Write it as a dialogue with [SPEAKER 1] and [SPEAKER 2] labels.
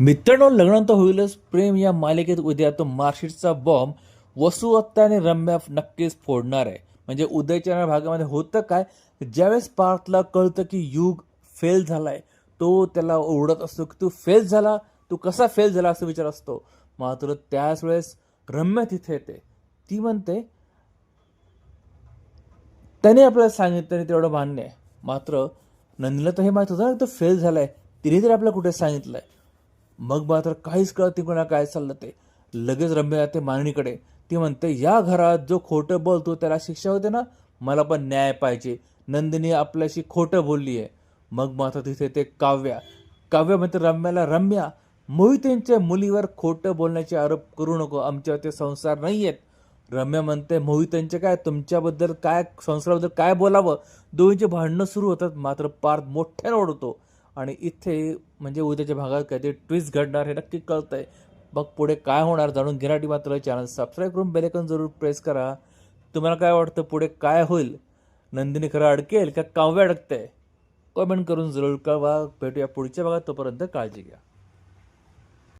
[SPEAKER 1] मित्रांनो लग्न तर होईलच. प्रेम या मालिकेत उद्या तो मार्कशीटचा बॉम्ब वसू आणि रम्या नक्कीच फोडणार आहे. म्हणजे उदयच्या भागामध्ये होतं काय? ज्यावेळेस पार्थला कळतं की युग फेल झालाय तो त्याला ओरडत असतो की तू फेल झाला? तू कसा फेल झाला? असं विचार असतो. मात्र त्याच वेळेस रम्या तिथे येते. ती म्हणते त्याने आपल्याला सांगितलं आणि तेवढं मान्य आहे. मात्र नंदीला तर हे माहीत होतं ना तो फेल झालाय. तिने तर आपल्याला कुठे सांगितलंय? मग मात्र काहीच कळत नाही काय चाललं ते. लगेच रम्य जाते मागणीकडे ती म्हणते या घरात जो खोटं बोलतो त्याला शिक्षा होते ना? मला पण न्याय पाहिजे. नंदिनी आपल्याशी खोटं बोलली आहे मग मात्र तिथे ते काव्या. काव्य म्हणते रम्याला रम्या. मोहितेंच्या मुलीवर खोटं बोलण्याचे आरोप करू नको. आमच्यावर ते संसार नाही आहेत रम्या म्हणते मोहितांचे काय? तुमच्याबद्दल काय? संसाराबद्दल काय बोलावं? दोघींचे भांडणं सुरू होतात. मात्र पार्थ मोठ्यानं ओढतो. आणि इथे म्हणजे उद्याच्या भागात काहीतरी ट्विस्ट घडणार हे नक्की कळतंय. मग पुढे काय होणार जाणून घेण्यासाठी मात्र चॅनल सबस्क्राईब करून बेलेकन जरूर प्रेस करा. तुम्हाला काय वाटतं पुढे काय होईल? नंदिनी खरं अडकेल का काव्य अडकतंय? कमेंट करून जरूर कळवा. भेटूया पुढच्या भागात. तोपर्यंत काळजी घ्या.